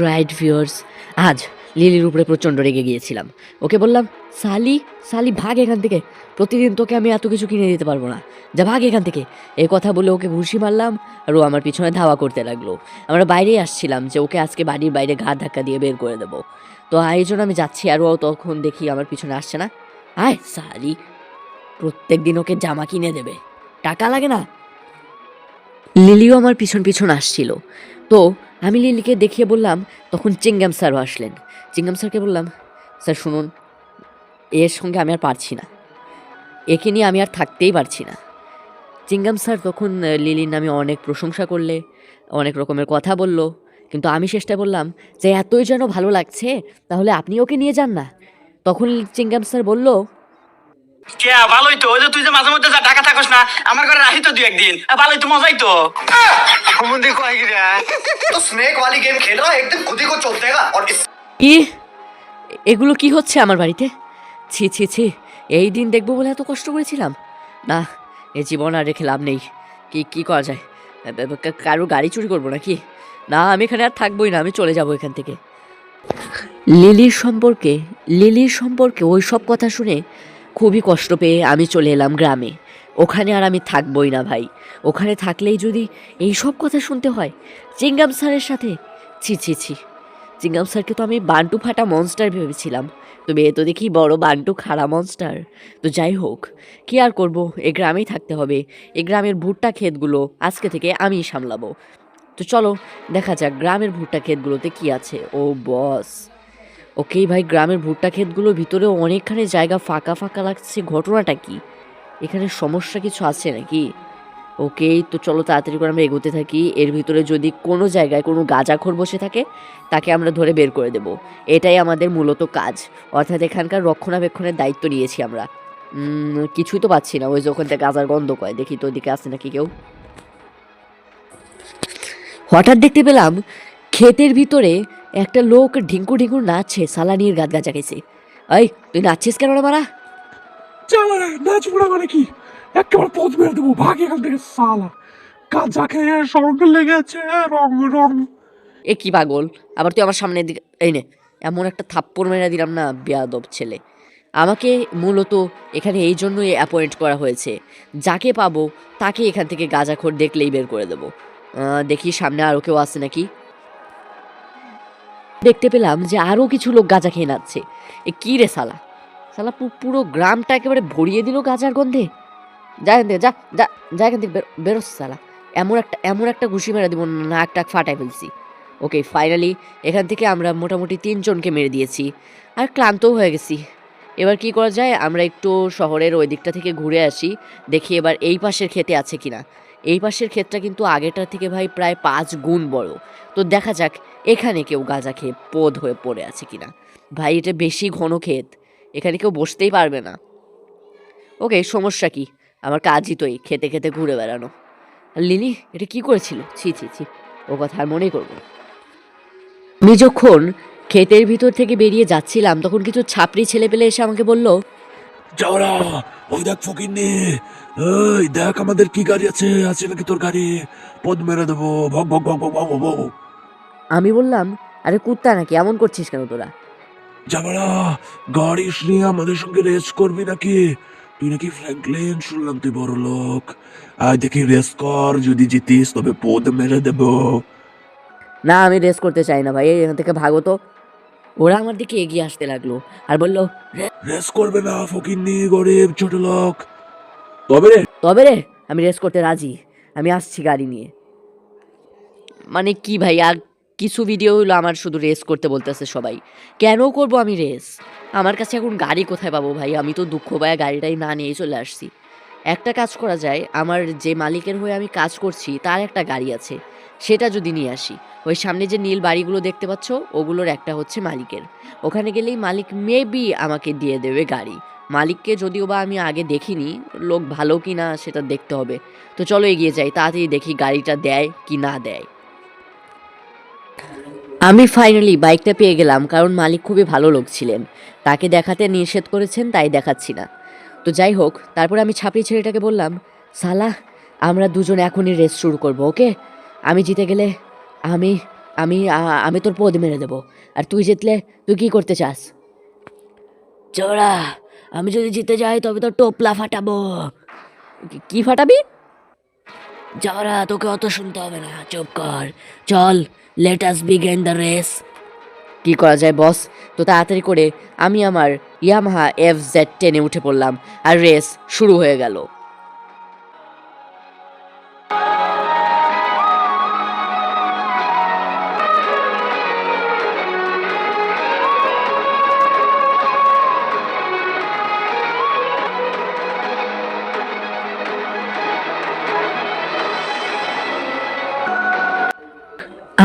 Right viewers আজ লিলির উপরে প্রচণ্ড রেগে গিয়েছিলাম। ওকে বললাম, সালি সালি, ভাগ এখান থেকে। প্রতিদিন তোকে আমি এত কিছু কিনে দিতে পারব না। যা, ভাগ এখান থেকে। এই কথা বলে ওকে ঘুষি মারলাম আর ও আমার পিছনে ধাওয়া করতে লাগল। আমরা বাইরেই আসছিলাম যে ওকে আজকে বাড়ির বাইরে ঘাট ধাক্কা দিয়ে বের করে দেবো। তো জন্য আমি যাচ্ছি আর ও তখন দেখি আমার পিছনে আসছে না। আয়, সালি প্রত্যেক দিন ওকে জামা কিনে দেবে। টাকা লাগে না? লিলিও আমার পিছন পিছন আসছিল। তো আমি লিলিকে দেখিয়ে বললাম, তখন চিঙ্গাম স্যারও আসলেন। চিঙ্গাম স্যারকে বললাম, স্যার, শুনুন, এর সঙ্গে আমি আর পারছি না। একে নিয়ে আমি আর থাকতেই পারছি না। চিঙ্গাম স্যার তখন লিলির নামে অনেক প্রশংসা করলে, অনেক রকমের কথা বলল, কিন্তু আমি চেষ্টা বললাম, যে এতই যেন ভালো লাগছে, তাহলে আপনি ওকে নিয়ে যান না। তখন চিঙ্গাম স্যার বলল কে ভালোই তো। ওই যে তুই যে মাঝে মধ্যে যা ঢাকা না আমার ঘরে তো দুই একদিন। ভালোই তো মজাই তো। তো স্নেক গেম একদম খুদি কো কি এগুলো কি হচ্ছে আমার বাড়িতে? ছি ছি ছি এই দিন দেখব বলে এত কষ্ট করেছিলাম। না এ জীবন আর রেখে লাভ নেই। কি কি করা যায়? কারও গাড়ি চুরি করব নাকি? না আমি এখানে আর থাকবোই না আমি চলে যাব এখান থেকে। লিলির সম্পর্কে লিলির সম্পর্কে ওই সব কথা শুনে খুবই কষ্ট পেয়ে আমি চলে এলাম গ্রামে। ওখানে আর আমি থাকবোই না ভাই। ওখানে থাকলেই যদি এই সব কথা শুনতে হয় চিঙ্গাম স্যারের সাথে ছি ছি ছি। চিঙ্গাম স্যারকে তো আমি বান্টু ফাটা মনস্টার ভেবেছিলাম। তবে এ তো দেখি বড় বান্টু খাড়া মনস্টার তো যাই হোক, কি আর করব? এ গ্রামেই থাকতে হবে। এ গ্রামের ভুট্টা ক্ষেতগুলো আজকে থেকে আমিই সামলাবো। তো চলো, দেখা যাক গ্রামের ভুট্টা ক্ষেতগুলোতে কি আছে। ও বস। ওকেই ভাই, গ্রামের ভুট্টা ক্ষেতগুলোর ভিতরেও অনেকখানি জায়গা ফাঁকা ফাঁকা লাগছে, ঘটনাটা কি? এখানে সমস্যা কিছু আছে নাকি? ওকেই তো চলো তাড়াতাড়ি করে আমরা এগোতে থাকি। এর ভিতরে যদি কোনো জায়গায় কোনো গাঁজাখোর বসে থাকে, তাকে আমরা ধরে বের করে দেব। এটাই আমাদের মূলত কাজ। অর্থাৎ এখানকার রক্ষণাবেক্ষণের দায়িত্ব নিয়েছি আমরা। কিছুই তো পাচ্ছি না। ওই যে ওখান থেকে গাজার গন্ধ কয়। দেখি তো ওদিকে আসে নাকি কেউ। হঠাৎ দেখতে পেলাম, ক্ষেতের ভিতরে একটা লোক ঢিঙ্কু ঢিঙ্কুর নাচছে সালানির গাছ গাছা গেছে এই তুই নাচছিস কেন রে মারা? চালা নাচ পড়া মানে কি? একেবারে পথ মেরে দেবো ভাগ এখান থেকে সালা। কাঁচা খেয়ে সঙ্গে লেগেছে রং রং। এ কি পাগল? আবার তুই আমার সামনে দিকে এই নে এমন একটা থাপ্পড় মেরে দিলাম না বেয়াদব ছেলে। আমাকে মূলত এখানে এই জন্যই অ্যাপয়েন্ট করা হয়েছে। যাকে পাবো তাকে এখান থেকে গাঁজাখোর দেখলেই বের করে দেবো। দেখি সামনে আরও কেউ আছে নাকি? দেখতে পেলাম যে আরও কিছু লোক গাঁজা খেয়ে নাচ্ছে। এ, কী রে সালা? সালা পুরো গ্রামটা একেবারে ভরিয়ে দিল গাঁজার গন্ধে। যা এখান থেকে, যা যা যা এখান থেকে, বেরো- বেরোস সালা। এমন একটা এমন একটা ঘুষি মেরে দিব নাক টাক ফাটাই ফেলছি। ওকে ফাইনালি এখান থেকে আমরা মোটামুটি তিনজনকে মেরে দিয়েছি। আর ক্লান্তও হয়ে গেছি। এবার কি করা যায়? আমরা একটু শহরের ওই দিকটা থেকে ঘুরে আসি, দেখি এবার এই পাশের ক্ষেতে আছে কিনা। এই পাশের ক্ষেতটা কিন্তু আগেরটার থেকে ভাই প্রায় পাঁচ গুণ বড়। তো দেখা যাক, এখানে কেউ গাঁজা খেয়ে পোদ হয়ে পড়ে আছে কিনা। ভাই, এটা বেশি ঘন ক্ষেত, এখানে কেউ বসতেই পারবে না। ওকে, সমস্যা কি? আমার কাজই তো এই খেতে খেতে ঘুরে বেড়ানো। লিলি, এটা কি করেছিল? ছি ছি ছি, ও কথা আর মনেই করব। আমি যখন ক্ষেতের ভিতর থেকে বেরিয়ে যাচ্ছিলাম, তখন কিছু ছাপড়ি ছেলে পেলে এসে আমাকে বলল যাওরা ওই দেখ ফকির নে এই দেখ আমাদের কি গাড়ি আছে আছে নাকি তোর গাড়ি? পদ মেরে দেবো ভগ ভগ ভগ ভগ ভগ। আমি বললাম আরে কুত্তা নাকি এমন করছিস কেন তোরা? যাবারা গাড়ি নিয়ে আমাদের সঙ্গে রেস করবি নাকি? তুই নাকি ফ্র্যাঙ্কলিন শুনলাম তুই বড় লোক। আয় দেখি রেস কর যদি জিতিস তবে পদ মেরে দেবো। না আমি রেস করতে চাই না ভাই এখান থেকে ভাগো তো। ওরা আমার দিকে এগিয়ে আসতে লাগল আর বলল রেস করবে না ফকিন্নি গরিব ছোট লোক। তবে রে। তবে রে আমি রেস করতে রাজি। আমি আসছি গাড়ি নিয়ে। মানে কি ভাই আর কিছু ভিডিও হলো আমার শুধু রেস করতে বলতেছে সবাই। কেন করব আমি রেস? আমার কাছে এখন গাড়ি কোথায় পাবো ভাই? আমি তো দুঃখ পায় গাড়িটাই না নিয়ে চলে আসছি। একটা কাজ করা যায়, আমার যে মালিকের হয়ে আমি কাজ করছি, তার একটা গাড়ি আছে, সেটা যদি নিয়ে আসি। ওই সামনে যে নীল বাড়িগুলো দেখতে পাচ্ছ, ওগুলোর একটা হচ্ছে মালিকের। ওখানে গেলেই মালিক মেবি আমাকে দিয়ে দেবে গাড়ি। মালিককে যদিও বা আমি আগে দেখিনি, লোক ভালো কি না সেটা দেখতে হবে। তো চলো এগিয়ে যাই, তাড়াতাড়ি দেখি গাড়িটা দেয় কি না দেয়। আমি ফাইনালি বাইকটা পেয়ে গেলাম, কারণ মালিক খুবই ভালো লোক ছিলেন। তাকে দেখাতে নিষেধ করেছেন, তাই দেখাচ্ছি না। তো যাই হোক, তারপর আমি ছাপড়ি ছেলেটাকে বললাম, সালা, আমরা দুজন এখনই রেস শুরু করব, ওকে? আমি জিতে গেলে আমি আমি আমি তোর পদ মেরে দেবো। আর তুই জিতলে তুই কি করতে চাস? চোরা আমি যদি জিতে যাই তবে তোর টোপলা ফাটাবো। কি- ফাটাবি? যাওরা তোকে অত শুনতে হবে না, চুপ কর। চল let us begin the race কি করা যায়, বস? তো তাড়াতাড়ি করে আমি আমার ইয়ামাহা এফ জেড টেনে উঠে পড়লাম। আর রেস শুরু হয়ে গেল।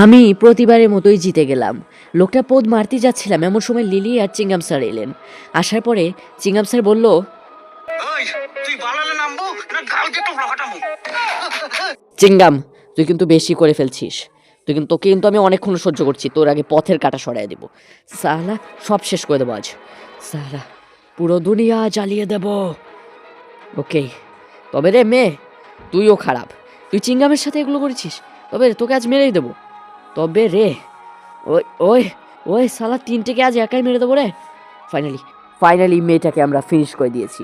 আমি প্রতিবারের মতোই জিতে গেলাম। লোকটা পদ মারতে যাচ্ছিলাম এমন সময় লিলি আর চিঙ্গাম স্যার এলেন। আসার পরে চিঙ্গাম স্যার বলল চিঙ্গাম তুই কিন্তু বেশি করে ফেলছিস। তুই কিন্তু তোকে কিন্তু আমি অনেকক্ষণ সহ্য করছি তোর আগে পথের কাটা সরাই দেবো। সালা সব শেষ করে দেবো আজ। সালা পুরো দুনিয়া জ্বালিয়ে দেব। ওকে তবে রে মেয়ে তুইও খারাপ। তুই চিঙ্গামের সাথে এগুলো করেছিস? তবে তোকে আজ মেরেই দেবো। তবে রে, ওই ওই ওই সালা তিনটেকে আজ একাই মেরে দেবো রে। ফাইনালি ফাইনালি মেয়েটাকে আমরা ফিনিশ করে দিয়েছি।